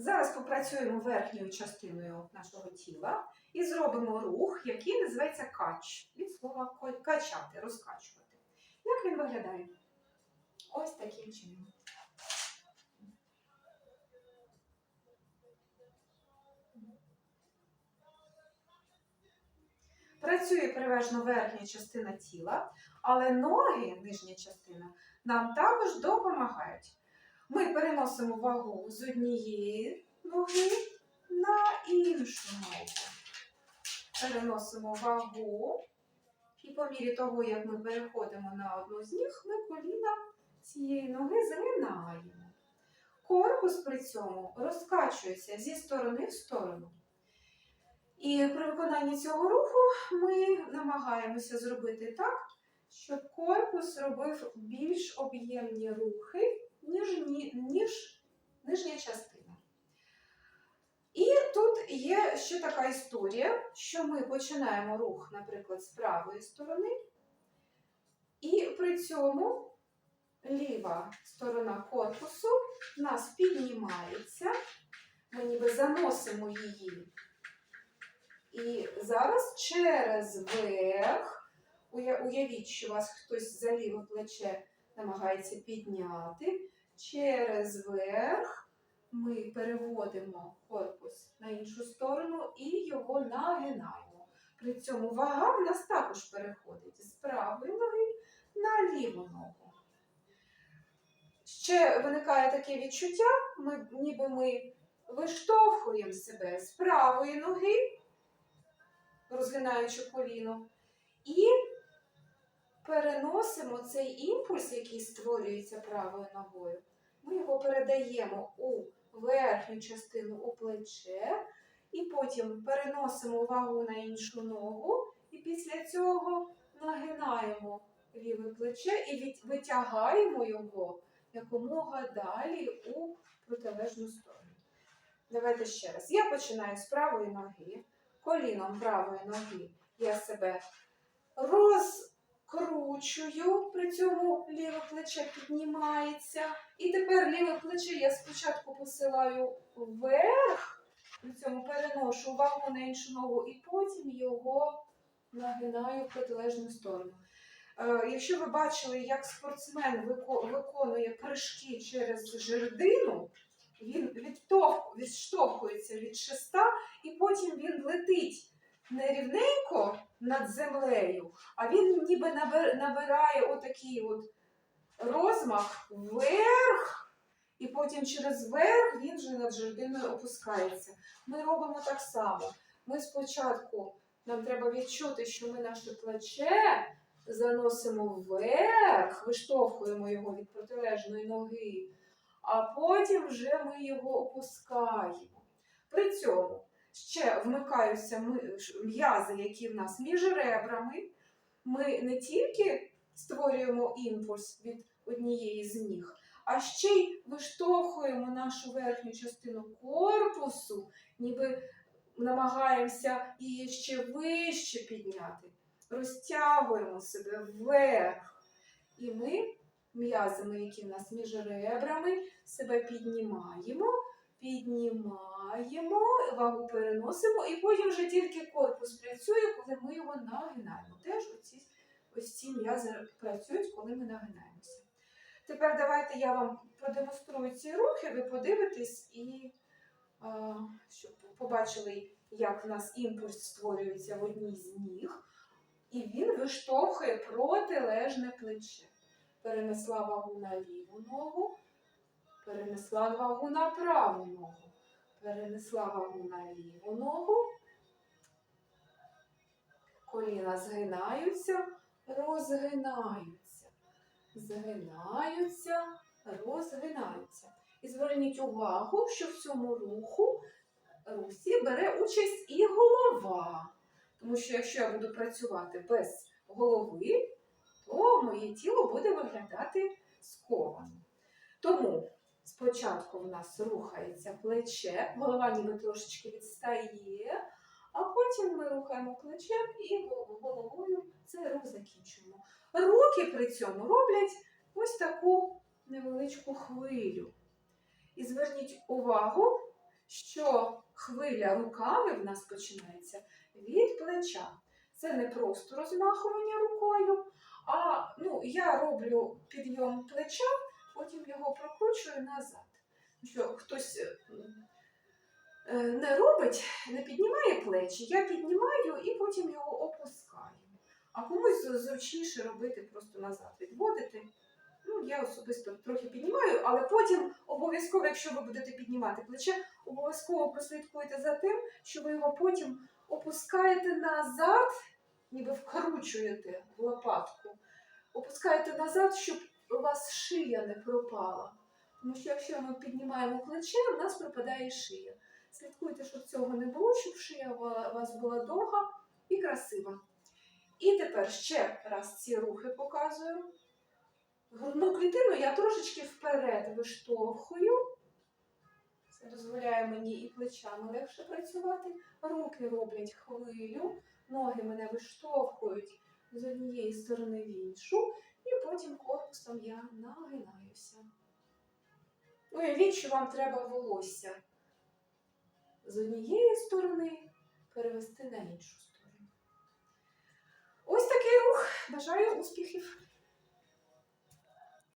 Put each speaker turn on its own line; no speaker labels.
Зараз попрацюємо верхньою частиною нашого тіла і зробимо рух, який називається кач. Від слова качати, розкачувати. Як він виглядає? Ось таким чином. Працює переважно верхня частина тіла, але ноги, нижня частина, нам також допомагають. Ми переносимо вагу з однієї ноги на іншу ногу. Переносимо вагу, і по мірі того, як ми переходимо на одну з ніг, ми коліна цієї ноги згинаємо. Корпус при цьому розкачується зі сторони в сторону. І при виконанні цього руху ми намагаємося зробити так, щоб корпус робив більш об'ємні рухи, ніж, нижня частина. І тут є ще така історія, що ми починаємо рух, наприклад, з правої сторони, і при цьому ліва сторона корпусу в нас піднімається, ми ніби заносимо її. І зараз через верх, уявіть, що вас хтось за ліве плече намагається підняти. Через верх ми переводимо корпус на іншу сторону і його нагинаємо. При цьому вага в нас також переходить з правої ноги на ліву ногу. Ще виникає таке відчуття, ми, ніби ми виштовхуємо себе з правої ноги, розгинаючи коліно, і переносимо цей імпульс, який створюється правою ногою, ми його передаємо у верхню частину у плече, і потім переносимо вагу на іншу ногу, і після цього нагинаємо ліве плече і витягаємо його якомога далі у протилежну сторону. Давайте ще раз. Я починаю з правої ноги, коліном правої ноги я себе розкручую, при цьому ліве плече піднімається. І тепер ліве плече я спочатку посилаю вверх, при цьому переношу вагу на іншу ногу і потім його нагинаю в протилежну сторону. Е, Якщо ви бачили, як спортсмен виконує прыжки через жердину, він відштовхується від шеста і потім він летить не рівненько над землею, а він ніби набирає отакий от розмах вверх, і потім через верх він вже над жердиною опускається. Ми робимо так само. Ми спочатку нам треба відчути, що ми наше плече заносимо вверх, виштовхуємо його від протилежної ноги, а потім вже ми його опускаємо. При цьому ще вмикаються м'язи, які в нас між ребрами. Ми не тільки створюємо імпульс від однієї з ніг, а ще й виштовхуємо нашу верхню частину корпусу, ніби намагаємося її ще вище підняти. Розтягуємо себе вверх. І ми м'язами, які в нас між ребрами, себе піднімаємо, піднімаємо, вагу переносимо, і потім вже тільки корпус працює, коли ми його нагинаємо. Теж оці, ось ці м'язи працюють, коли ми нагинаємося. Тепер давайте я вам продемонструю ці рухи, ви подивитесь і а, щоб побачили, як в нас імпульс створюється в одній з ніг, і він виштовхує протилежне плече. Перенесла вагу на ліву ногу, перенесла вагу на праву ногу, перенесла вагу на ліву ногу. Коліна згинаються, розгинаються, згинаються, розгинаються. І зверніть увагу, що в цьому руху русі бере участь і голова. Тому що якщо я буду працювати без голови, то моє тіло буде виглядати сковано. Тому спочатку в нас рухається плече, голова ніби трошечки відстає, а потім ми рухаємо плечем і головою цей рух закінчуємо. Руки при цьому роблять ось таку невеличку хвилю. І зверніть увагу, що хвиля руками в нас починається від плеча. Це не просто розмахування рукою, а ну, я роблю підйом плеча, потім його прокручую назад. Що хтось е, е, не робить, не піднімає плечі, я піднімаю і потім його опускаю. А комусь зручніше робити просто назад, відводити. Ну, я особисто трохи піднімаю, але потім обов'язково, якщо ви будете піднімати плече, обов'язково прослідкуйте за тим, що ви його потім опускаєте назад, ніби вкручуєте в лопатку. Опускаєте назад, щоб у вас шия не пропала. Тому що якщо ми піднімаємо плече, у нас пропадає шия. Слідкуйте, щоб цього не було, щоб шия у вас була довга і красива. І тепер ще раз ці рухи показую. Грудну клітину я трошечки вперед виштовхую. Це дозволяє мені і плечами легше працювати. Руки роблять хвилю, ноги мене виштовхують з однієї сторони в іншу, і потім корпусом я нагинаюся. Уявіть, що вам треба волосся з однієї сторони перевести на іншу сторону. Ось такий рух. Бажаю успіхів!